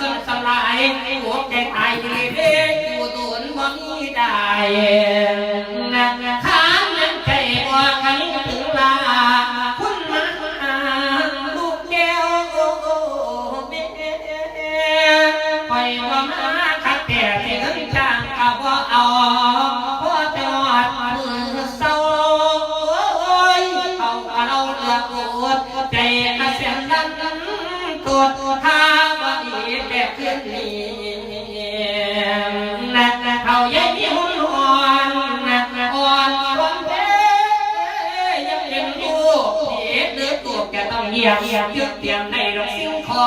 สนสลายหัวใจตายดีเด้อยู่ตุนบ่มีได้ แกต้องเหี่ยวยึดเตรียมในดอกสิ่งขอ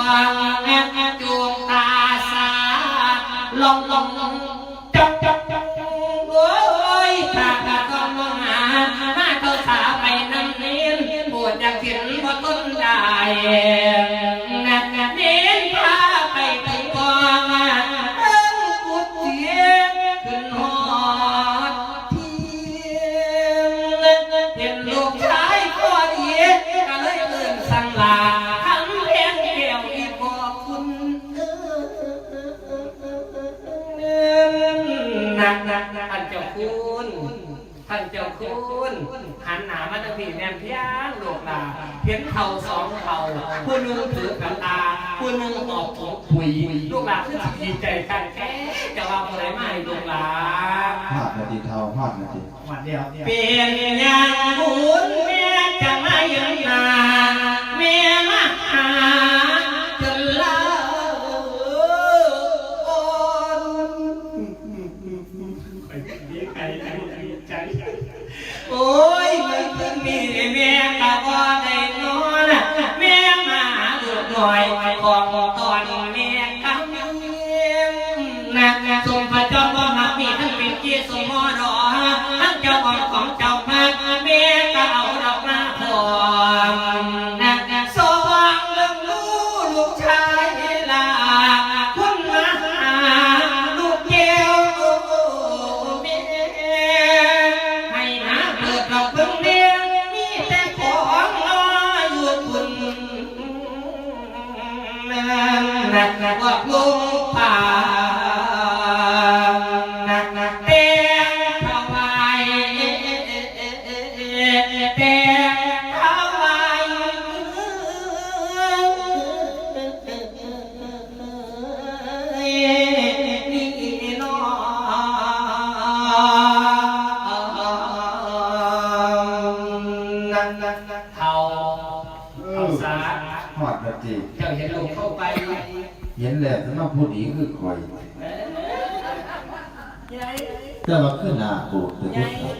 คุณหันหนามาทางพี่แนมเพียงลูกลาเพียงเข่าสองเข่าผู้หนึงถือกันตาผู้หนึงออกของปุ๋ยลูกลาคือสิดีใจกันแค่จะว่าอะไรมาให้ลูกลาฮอดนาทีเท่าฮอดนาทีหวัดเดียวเปลี่ยนอย่างบุญแม่จะมายืนน เห็นแล้วจะมาพูดอีกคือคอย แต่ว่าขึ้นหน้าปูดแต่พูด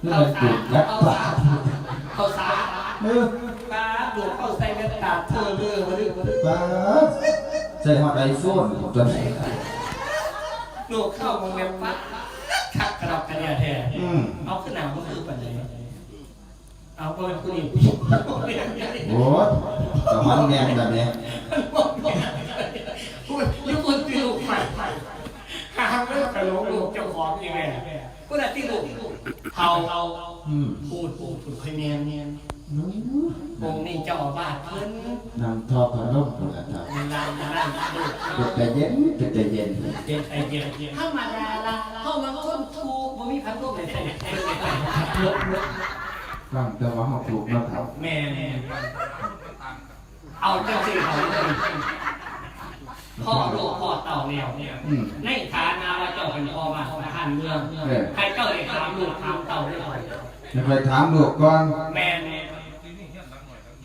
คือมันปูดยัดปาเขาสาเออปลาดูเข้าใส่กระดาษเธอเลือมาดึกมาดึกปาใส่ฮอดไอโฟนตัวไหนลูกเข้ามึงเล็บปั๊บคักกระดอกกระเดียแท้เอาขึ้นหนังก็คือปัญญาเอาไปเป็นผู้หญิงผู้หญิงโอ้ยแต่มันแนมแบบนี้ กูน่ะตีลูกเท่าเอาอืมพูดพูดพูดค่อยเนียนเนียนองค์นี้เจ้าอาบ้านเพิ่นนำทอพนมคนละครับนานนั่นลูกเป็นแต่เย็นเป็นแต่เย็นเย็นไอเย็นเย็นธรรมดาละเข้ามาก็คนถูกบ่มีพัดลมเลยใส่ลบลบฟังแต่ว่าเขาถูกแล้วครับแม่แม่เอาจังสิเขาเลยพ่อลูกพ่อเต่าเนี่ยอืมในฐานะว่าเจ้าเป็นพ่อมาประธานเมืองใครเจ้าได้ถามลูกถามเต่าได้ก่อนจะไปถามลูกก่อนแม่แม่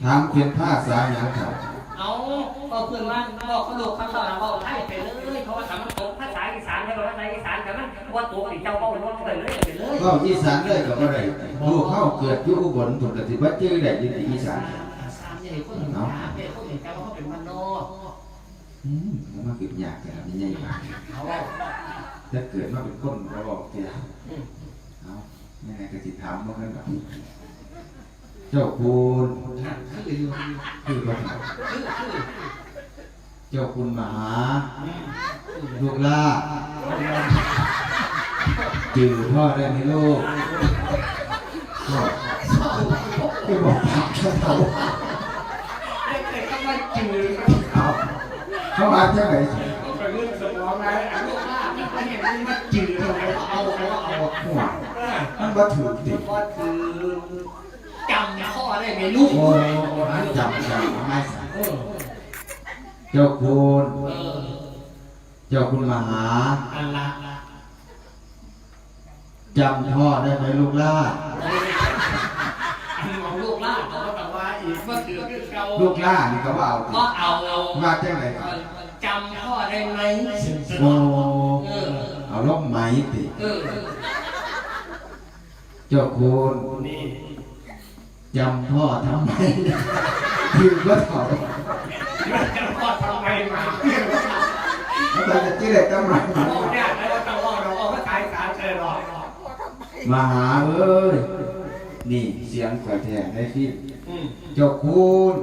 ถามเพียนผ้าสายอย่างครับเอาก็เพื่อนว่าบอกเขาลูกเขาเต่าเราบอกไทยไปเลยเพราะว่าสามันตกภาษาอีสานใช่ไหมภาษาอีสานแต่มันว่าตัวอีเจ้าเบ้าล้ไปเลยไปเลยก็อีสานเลยกับอะไรลูกเข้าเกิดอยู่อุบลถูกกติบัตจื้อได้ยินอีสานสามใหญ่คนหนึ่งสามใหญ่คนหนึ่งแกว่าเขาเป็นมันโนอืมแล้วมาเกิดยากแต่ไม่ใหญ่มากเขา ถ้าเกิดมาเป็นคนเราบอกเจ้าเอาแม่ก็สิถามว่ากันแบบเจ้าคุณคืออยู่คือว่าคือคือเจ้าคุณมหาลูกลาจือพ่อได้ไหมลูกพ่อคือบอกปากเขาเด็กๆก็มาจืดเอาเข้ามาเท่าไหร่ ไปเรื่องสมองมาอันนี้ว่าอันมันจืดเลยเอาเอาเอาหัวมันบ่ถือติก็คือจำข้อได้ไหมลูกโอ้อันจำจำไม่สัเจ้าคุณเจ้าคุณมหาอันละจำพ่อได้ไหมลูกล่าลูกล่าเขาก็แบบว่าอีกเมื่อคือเราลูกล่านี่ก็ว่าเอาติก็เอาเอาว่าจังไหนครับ ได้ไหมโอ้เออเอาล่มไหมติเออเจ้าคุณนี่จำพ่อทำไมคือก็ถอดมันจะพอทำไมมาเราจะจี้ได้กำไรโอ้เนี่ยแล้วต้องว่าเราเอาไปขายสารเจอหรอกมหาเอ้ยนี่เสียงข่อยแทนได้ที่อืมเจ้าคุณ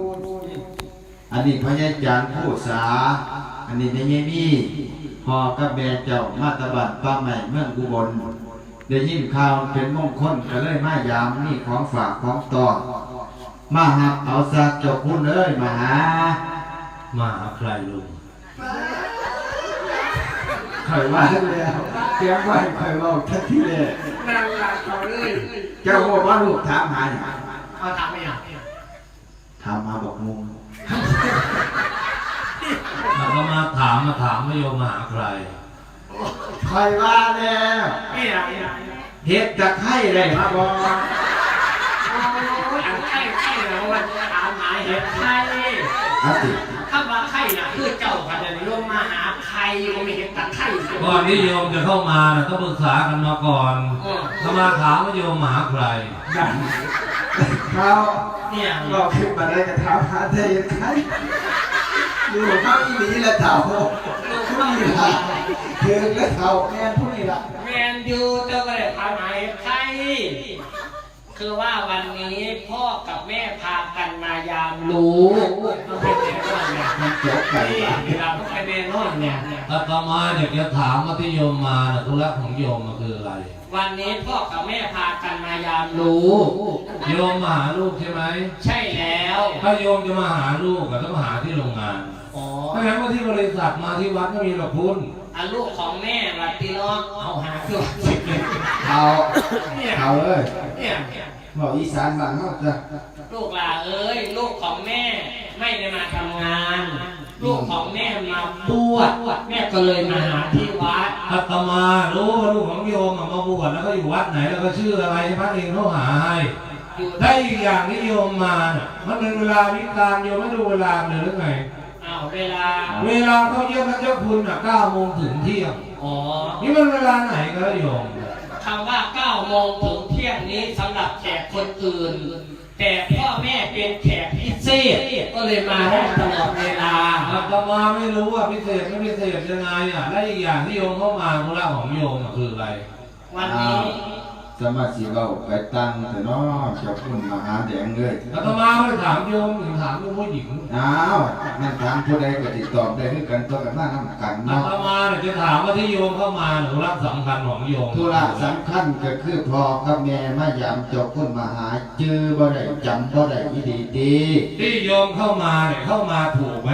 อันนี้พญาจารย์ผู้สา อันนี้ในเยมี่พอกับแม่เจ้ามาตะบัดป้าใหม่เมืองกุบลได้ยินข่าวเป็นมงคลก็เลยมายามนี่ของฝากของตอนมาหักเอาซากเจ้าคุณเอ้ยมาหา มาหาใครลุงข่อยว่าแล้วเตรียมไว้ข่อยเว่าทันทีเลยนั่งหลับเขาเลยเจ้าบอกว่าลูกถามหาเนี่ยเอาทำไหมอะถามมาบอกมุง แล้วก็มาถามมาถามว่าโยมมาหาใครข่อยว่าแล้วนี่อะนี่อะเฮ็ดตะไคร้ได้มาบอกอันไข่ไข่แล้ววันถามหาเห็ดไข่อาติคำว่าไข่น่ะคือเจ้าค่ะเดี๋ยวนี้ลงมาหาใครก็ไม่เห็นตะไคร่ก่อนที่โยมจะเข้ามานะต้องปรึกษากันมาก่อนเออถ้ามาถามว่าโยมมาหาใครดันเขาเนี่ยบอกขึ้นมาได้จะถามหาเทศไค ร้อยู่เข้าอีหลีละเต่าผู้นี้ละถึงละเต่าแม่นผู้นี้ละแมนยูเจ้าก็เลยพามาให้ใครคือว่าวันนี้พ่อกับแม่พากันมายามรู้มันเป็นแน่นอนเนี่ยมันจบไปนี่ละเวลาต้องไปแน่นอนเนี่ยถ้าตมาอยากจะถามว่าที่โยมมานะธุระของโยมมันคืออะไร วันนี้พ่อกับแม่พากันมายามรู้ โยมมาหาลูกใช่ไหม ใช่แล้ว ถ้าโยมจะมาหาลูกก็ต้องมาหาที่โรงงาน อ๋อถ้างั้นว่าที่บริษัทมาที่วัดไม่มีหรอกคุณอันลูกของแม่วัดตีน้องเอาหาตัวสิเลยเขาเขาเอ้ยเนี่ยบอกอีสานบ้านเขาจะลูกหลาเอ้ย ลูกของแม่ไม่ได้มาทำงาน ลูกของแม่มาบวชแม่ก็เลยมาหาที่วัดอาตมารู้ว่าลูกของโยมอะมาบวชแล้วก็อยู่วัดไหนแล้วก็ชื่ออะไรพระเองเขาหาให้อยู่ได้อีกอย่างที่โยมมาน่ะมันเป็นเวลาวิการโยมไม่ดูเวลาเลยหรือไงเอาเวลา เวลาเขาเยี่ยมพระเจ้าคุณอะ9โมงถึงเที่ยง อ๋อ นี่มันเวลาไหนกันโยมคำว่า9โมงถึงเที่ยงนี้สำหรับแขกคนอื่น แต่พ่อแม่เป็นแขกพิเศษก็เลยมาได้ตลอดเวลาอาตมาไม่รู้ว่าพิเศษไม่พิเศษยังไงอะและอีกอย่างที่โยมเข้ามาธุระของโยมอะคืออะไร วันนี้ สมาชิกเราไปตั้งแต่น้อเจ้าคุณมหาแดงเลยอาตมาไม่ได้ถามโยมถึงถามโยมผู้หญิงอ้าวนั่นถามผู้ใดก็ติดตอบได้คือกันตัวกันมาทำกันอาเนาะตมาเนี่ยจะถามว่าที่โยมเข้ามาธุระสำคัญของโยมธุระสำคัญก็คือพ่อกับแม่มายามเจ้าคุณมหาจื้อบ่ได้จำบ่ได้อีดีดีที่โยมเข้ามาเนี่ยเข้ามาถูกไหม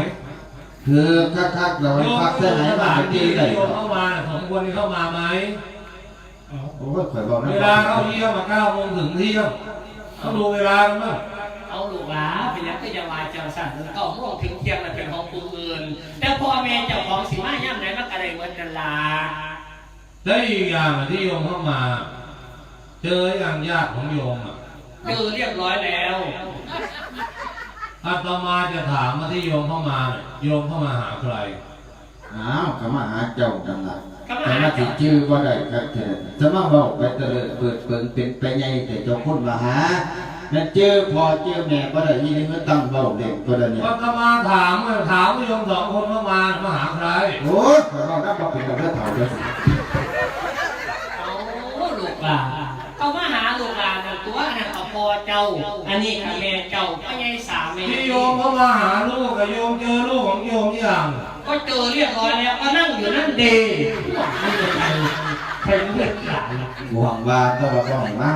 คือคักๆเราให้โยมพักก็เส้นไหนสมาถานดีที่ได้ ที่โยมเข้ามาเนี่ยสมควรที่เข้ามาไหม โอ้ยข่อยบอกนะเวลาเข้าเยี่ยมมาเก้าโมงถึงเที่ยงต้องดูเวลากันบ้างเอาลูกหลานเป็นยังก็จะวายจ้าสั่นเก้าโมงถึงเที่ยงมันเป็นของผู้อื่น แต่พ่อแม่เจ้าของสิมาย่ำไหนมันก็ได้เหมือนกันล่ะและอีกอย่างที่โยมเข้ามา เจออย่างญาติของโยมอะเจอเรียบร้อยแล้วอาตมาจะถามว่าที่โยมเข้ามา โยมเข้ามาหาใครอ้าวก็มาหาเจ้าจังหล่ะก็มาแต่หามาสิเจ้าจื้อบ่ได้ครับเถิดจะมาเว้าไปเตลิดเปิดเปิงเป็นไปไงแต่เจ้าคุณมหานั่นเจอพ่อเจอแม่บ่ได้อีนี่มันตั้งเว้าเด็กตัวละเนี่ยอาตมาถามว่าถามว่าโยมสองคนเข้ามามาหาใครโอ้ยข่อยบอกนะบ่เป็นกับเรื่องเฒ่าเด้อสิเอาลูกหลานเขามาหาลูกหลานนั่นตัวอันนั้นก็พ่อเจ้า อันนี้ก็แม่เจ้าก็ยังสามแม่ที่โยมเข้ามาหาลูกกับโยมเจอลูกของโยมอย่าง ก็เจอเรียบร้อยแล้วก็นั่งอยู่นั่นเดย์ไม่เป็นไรใครรู้เรื่องหลานล่ะหวังว่าก็ว่าบ่ให้มา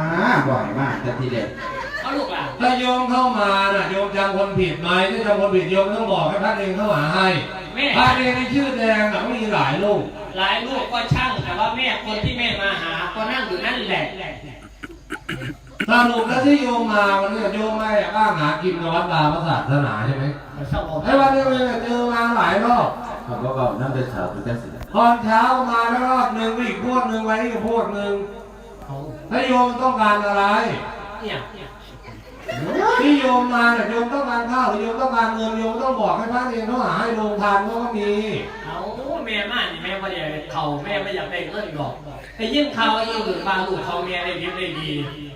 บ่ให้มาแต่ทีเด็ดเอาลูกหลานถ้าโยมเข้ามาน่ะโยมจำคนผิดไหมถ้าจำคนผิดโยมต้องบอกให้ท่านเองเข้าหาให้บแม่พระเนรที่ชื่อแดงน่ะก็มีหลายลูกหลายลูกก็ช่างแต่ว่าแม่คนที่แม่มาหา ก็นั่งอยู่นั่นแหละสรุปแล้วที่โยมมาวันนี้โยมไม่อ้างหากินในวัดลาพระศาสนาใช่ไหมชอบบอกไอ้วันนี้เนี่ยเจอมาหลายรอบ เขาก็บอกน้ำเดือดขาวเป็นแค่สิตอนเช้ามาแล้วรอบหนึ่งก็อีกพวกหนึ่งไว้อีกพวกหนึ่งเขาถ้าโยมต้องการอะไรเนี่ยที่โยมมาเนี่ยโยมต้องการข้าวหรือโยมต้องการเงินโยมต้องบอกให้พระเนรเขาหาให้โรงทานเขาก็มีเอาแม่มานี่แม่ไม่อยากได้เขาแม่ไม่อยากได้เงินหรอกแต่ยิ่งเขายิ่งอื่นบางลูกเขาแม่ได้ดีได้ดี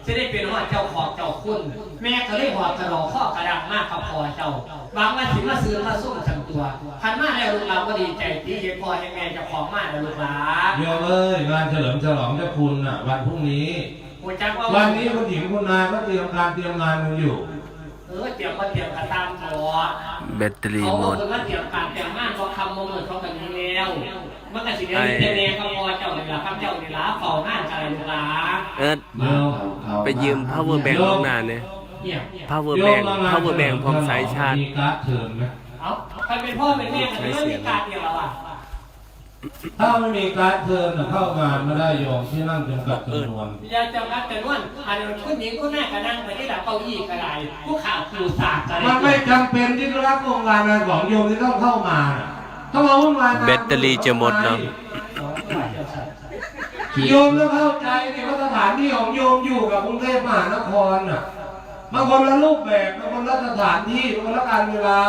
จะได้เป็นว่าเจ้าของเจ้าคุณ แม่ก็เลยหอบกระดองข้อกระดังมากกับพอเจ้าบางวันถึงมาซื้อมาส้มทั้งตัวพันมาแล้วลูกเราก็ดีใจที่เห็นพ่อให้แม่เจ้าของมาแล้วลูกหลานโยมเอ้ยงานเฉลิมฉลองเจ้าคุณน่ะ วันพรุ่งนี้หัวจักว่าวันนี้คุณหญิงคุณนายก็เตรียมการเตรียมงานกันอยู่ เออเตรียมมาเตรียมกระตามตัว แบตเตอรี่เขาหมบอกดว่าเตรียมการเตรียมมากเพราะคำมงคลเขากันนี้แล้วมันก็สิเดียวเจเนก็พอเจ้าเลยล่ะครับเจ้าเลยล่ะเฝ้าหน้าอะไรลูกหลานเอิร์ดไปยืม power bank ข้างหน้าเนี่ยเนี่ย power โย bank มมางาน power bank พร้อมสายชาร์จมีการ์ดเชิญไหมเอาใครเป็นพ่อเป็นแม่กันไม่มีการเดียวอะ ถ้าไม่มีการ์ดเชิญน่ะเข้างานไม่ได้โยมที่นั่งจำกัดจำนวนอย่าจำกัดแต่นวนอันนี้คุณหญิงคุณแม่ก็นั่งไปที่หลังเก้าอี้ก็ได้ผู้ข่าวผู้สากก็ได้มันไม่จำเป็นที่รักโครงการงานของโยมที่ต้องเข้ามาน่ะถ้ามาวุ่นวายมาแบตเตอรี่จะหมดเนาะโยมต้องเข้าใจดิว่าสถานที่ของโยมอยู่กับกรุงเทพมหานครน่ะ มันคนละรูปแบบมันคนละสถานที่มันคนละการเวลา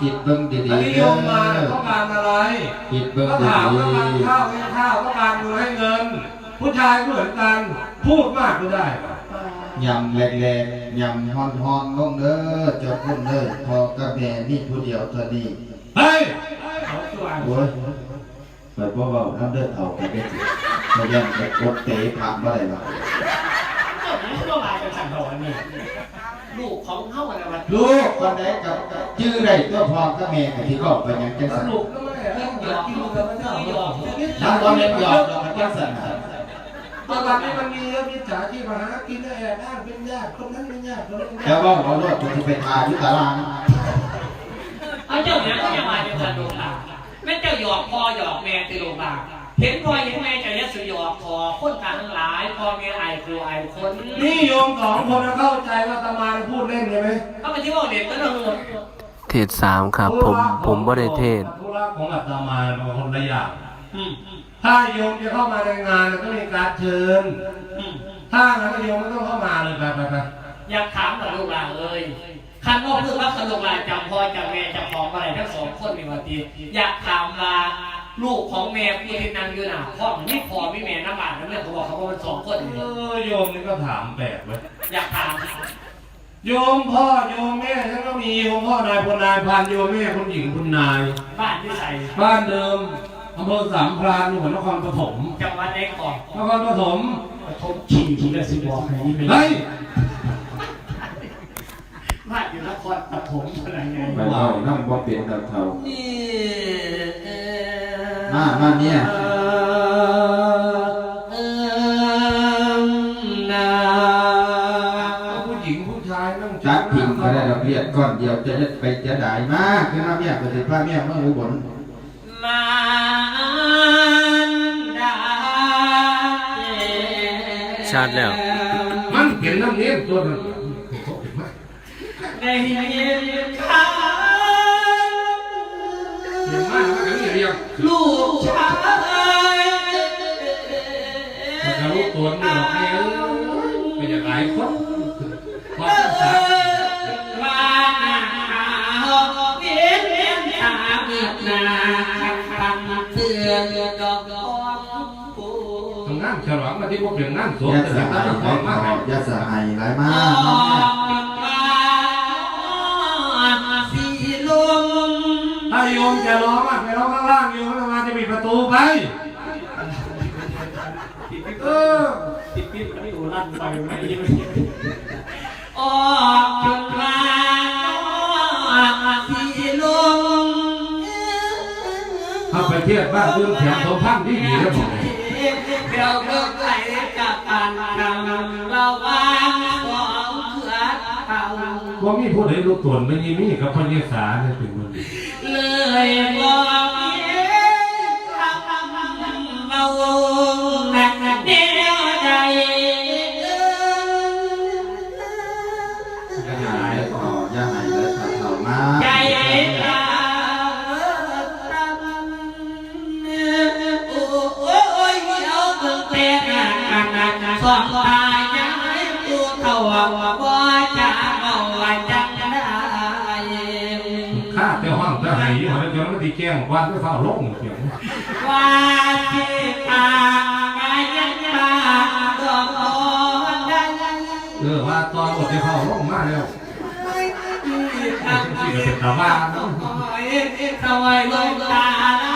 คิดเบิ้งดีอันๆนี้เด้โยอมมาเนี่ยต้องการอะไรคิดเบิ้งก็ดีถามว่าการข้าวให้ข้าวต้องการเงินให้เงิน ผู้ชายก็เหมือนกัน พูดมากก็ได้ๆยำแหลกๆยำฮ้อนๆลงเด้อเจ้าคุณเด้อพอกับแม่นี่ผู้เดียวเท่านี้เฮ้ยโอ้ยเปิดบ่เบาน้ำเดือดเท่ากันได้สิพยายามจะกดเตะผ่านบ่ได้หรอก เจ้าหน้าที่ก็มากันสั่งดอนนี่ ลูกของเขาอะไรวะลูกคนใดกับชื่อใดตัวพ่อกับแม่ก็ที่บอกไปหยังจังสซั่นรุปก็ไม่ได้เล่นหยอกกินลูกกักับบพระเจ้าเจ้าหยอกถ้าตอนเล่นหยอกเราก็จังซั่นน่ะตอนหลังนี่มันมีเยอะมิจฉาชีพมาหากินแอบอ้างเป็นญาติคนนั้นเป็นญาติคนนี้เป็นแล้ญาวติว่าเอารถกูสิไปทาอยู่ตารางเอาเจ้าเนี่ยก็ยังมาเดียวกันลูกหลานแม่เจ้าหยอกพ่อหยอกแม่ตีลูกหลาน เห็นพ่อเห็นแม่เจ้าเนี่ยสุหยอกพอคนกลางทั้งหลายพ่อแม่ไอ้ครูไอ้คนนี่โยมสองคนน่ะเข้าใจว่าตามาพูดเล่นใช่ไหมเขาไปที่ว่าเด็กก็ต้องเทศสามครับ ผมผมบ่ได้เทศ ธุระของอาตมาเป็นคนละอย่างอืมถ้าโยมจะเข้ามาในงานก็มีการเชิญ อืมถ้างั้นโยมไม่ต้องเข้ามาเลยไปไปไปอยากถามกับลูกหลานเลยคันว่าเพื่อนว่าคันลูกหลานจำพ่อจำแม่จำของอะไรทั้งสองคนมีวันทีอยากถามว่า ลูกของแม่ผู้ที่นั่งอยู่น่ะพ่อมันไม่พอไม่แม่น้ำบาดนั่นเลยเขาบอกเขาว่ามันสองคนเออโยมนี่ก็ถามแปลกไว้ยอยากถามโยมพ่อโยมแม่ฉันก็มีโยมพ่อนายพลนายพันโยมแม่คุณหญิงคุณนาย บ้านที่ใส่บ้านเดิมอำเภอสามพรานจังหวัดนครปฐมจังหวัดเล็กก่อนนครปฐมทมขี่ทีละสิบบอกให้ไม่เฮ้ยบ้านอยู่นครปฐมอะไรไงไปเอาน้ำบ่เป็นดอกเท่า นี่ มามาเนี่ยเอิ่มนาผู้หญิงผู้ชายนั่งจัดพิงก็ได้ดอกเบี้ยก้อนเดียวจะได้ไปจะได้มากคือมาเมียก็สิพาเมียมาอุบลมารดาชาร์จแล้ว มันเห็นน้ำเนี้ยตัวนั้นได้ยิน เรียกลูกชายมันก็รู้ตัวนี่หรอกเอ้ยเป็นอย่างไรคนความภาษาว่าเวียนเวียนตาบิดนาคันเตือนดอกดกูทำงานฉลองมาที่พวกเพียงงานสวมยาแต่สละหาตั้ยงหลาวายมมากยาสหายหลายมากมาเมียสีลมถ้าโยมจะร้องอะางล่างอยู่ข้างล่างจะปิประตูไปเที่อู่ลั่นไปไม่อจุดลางสีลมเอาไปเทียบบ้านเรื่องแถมเขาพังที่ดีแล้วบอกเดี๋ยวเลิกไหลกับการนำเราว่าของเขื่อนเขาว่ามีผู้ใดรู้ตัวไม่มีมีกับพญาสาเนี่ยถึงมันเลยบอก จะพาลงเียว่าที่ตางายยังมาดอกโอนดังเออว่าตอนหมดจเขาลงมาแล้วที่เป็นตาบ้าเนอยเอ็เอ็ดคอยลงตาไหล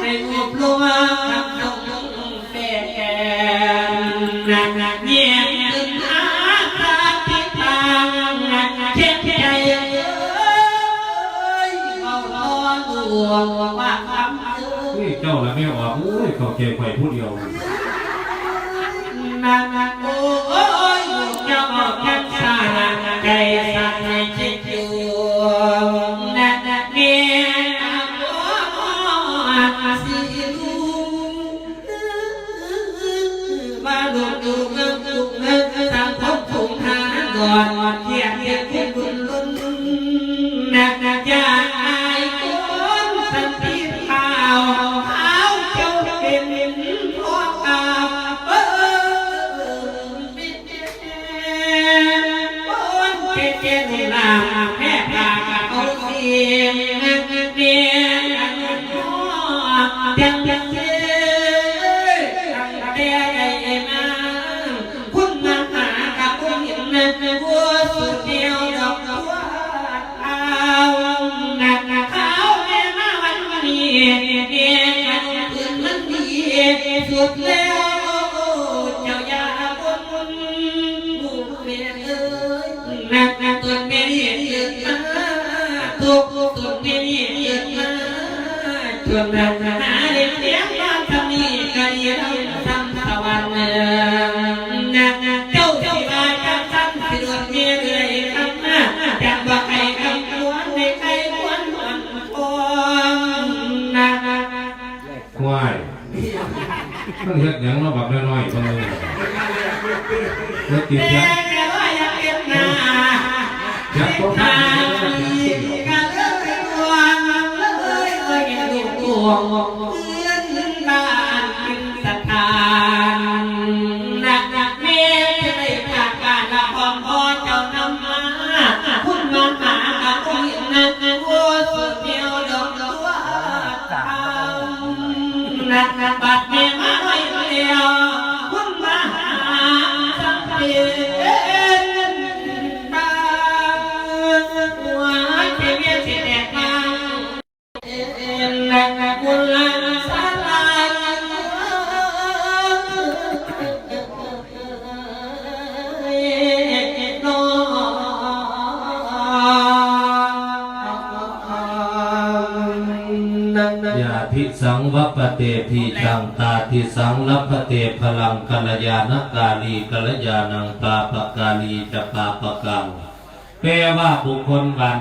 ให้รูปลงมา 奇怪，不了。 ห่วยต้องเฮ็ดหยังเนาะบักน้อยๆคนนึงเฮ็ดติดแจ๊กแจ๊กตัวงามเลยเข้าง ภิสังลัพเตพลังกัลยาณกาลีกัลยาณังปาปกาลีจะปาปกังแปลว่าบุคคลบาน